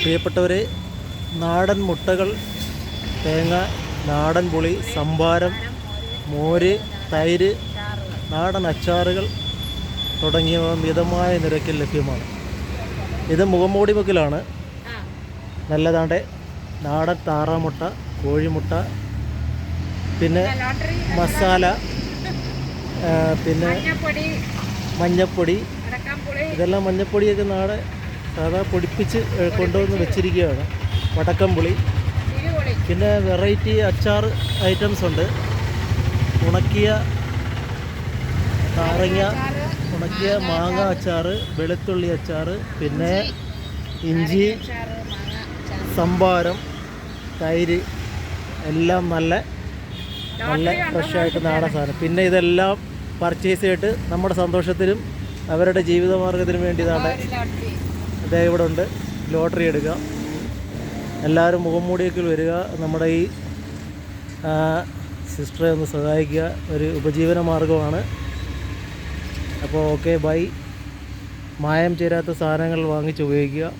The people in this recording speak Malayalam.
പ്രിയപ്പെട്ടവരെ നാടൻ മുട്ടകൾ തേങ്ങ നാടൻ പുളി സംഭാരം മോര് തൈര് നാടൻ അച്ചാറുകൾ തുടങ്ങിയവ മിതമായ നിരക്കിൽ ലഭ്യമാണ്. ഇത് മുഖംമൂടി മുക്കിലാണ് നല്ലതാണ്ട് നാടൻ താറാമുട്ട കോഴിമുട്ട പിന്നെ മസാല പിന്നെ മഞ്ഞപ്പൊടി ഇതെല്ലാം മഞ്ഞപ്പൊടിയൊക്കെ നാളെ സാധാ പൊടിപ്പിച്ച് കൊണ്ടുവന്ന് വെച്ചിരിക്കുകയാണ്. വടക്കംപുളി. പിന്നെ വെറൈറ്റി അച്ചാർ ഐറ്റംസ് ഉണ്ട്. ഉണക്കിയ നാരങ്ങ ഉണക്കിയ മാങ്ങ അച്ചാർ വെളുത്തുള്ളി അച്ചാർ പിന്നെ ഇഞ്ചി സംഭാരം തൈര് എല്ലാം നല്ല നല്ല ഫ്രഷായിട്ട് നാടൻ സാധനം. പിന്നെ ഇതെല്ലാം പർച്ചേസ് ചെയ്തിട്ട് നമ്മുടെ സന്തോഷത്തിനും അവരുടെ ജീവിതമാർഗത്തിനും വേണ്ടി ഇതാണ് അദ്ദേഹം ഇവിടെ ഉണ്ട്. ലോട്ടറി എടുക്കുക. എല്ലാവരും മുഖംമൂടിയൊക്കെ വരിക. നമ്മുടെ ഈ സിസ്റ്ററെ ഒന്ന് സഹായിക്കുക. ഒരു ഉപജീവന മാർഗമാണ് അപ്പോൾ ഓക്കെ ബൈ. മായം ചേരാത്ത സാധനങ്ങൾ വാങ്ങിച്ച് ഉപയോഗിക്കുക.